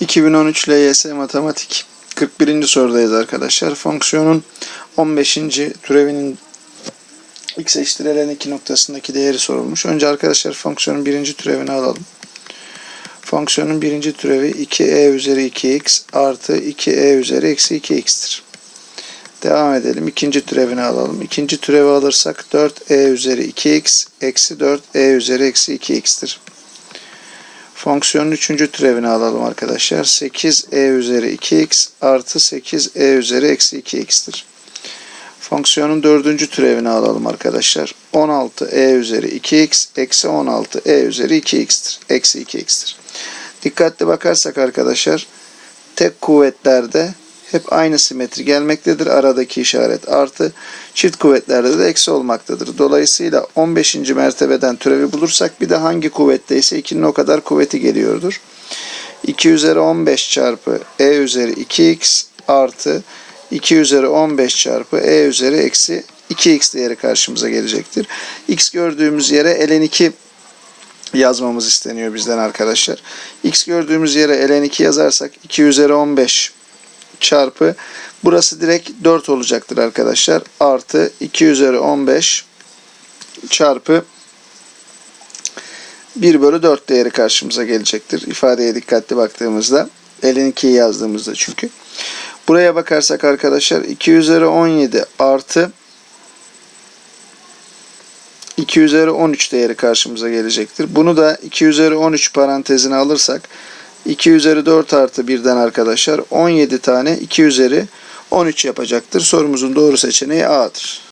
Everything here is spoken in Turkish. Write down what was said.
2013 LYS Matematik 41. sorudayız arkadaşlar. Fonksiyonun 15. türevinin x eşittir ln 2 noktasındaki değeri sorulmuş. Önce arkadaşlar fonksiyonun birinci türevini alalım. Fonksiyonun birinci türevi 2e üzeri 2x artı 2e üzeri eksi 2x'tir. Devam edelim. İkinci türevini alalım. İkinci türevi alırsak 4e üzeri 2x eksi 4e üzeri eksi 2x'tir. Fonksiyonun üçüncü türevini alalım arkadaşlar. 8e üzeri 2x artı 8e üzeri eksi 2x'tir. Fonksiyonun dördüncü türevini alalım arkadaşlar. 16e üzeri 2x eksi 16e üzeri 2x'tir. Eksi 2x'tir. Dikkatli bakarsak arkadaşlar tek kuvvetlerde hep aynı simetri gelmektedir. Aradaki işaret artı. Çift kuvvetlerde de eksi olmaktadır. Dolayısıyla 15. mertebeden türevi bulursak bir de hangi kuvvetteyse 2'nin o kadar kuvveti geliyordur. 2 üzeri 15 çarpı e üzeri 2x artı 2 üzeri 15 çarpı e üzeri eksi 2x değeri karşımıza gelecektir. x gördüğümüz yere ln 2 yazmamız isteniyor bizden arkadaşlar. x gördüğümüz yere ln 2 yazarsak 2 üzeri 15 çarpı burası direkt 4 olacaktır arkadaşlar. Artı 2 üzeri 15 çarpı 1 bölü 4 değeri karşımıza gelecektir. İfadeye dikkatli baktığımızda. Elin 2'yi yazdığımızda çünkü. Buraya bakarsak arkadaşlar 2 üzeri 17 artı 2 üzeri 13 değeri karşımıza gelecektir. Bunu da 2 üzeri 13 parantezine alırsak 2 üzeri 4 artı 1'den arkadaşlar 17 tane 2 üzeri 13 yapacaktır. Sorumuzun doğru seçeneği A'dır.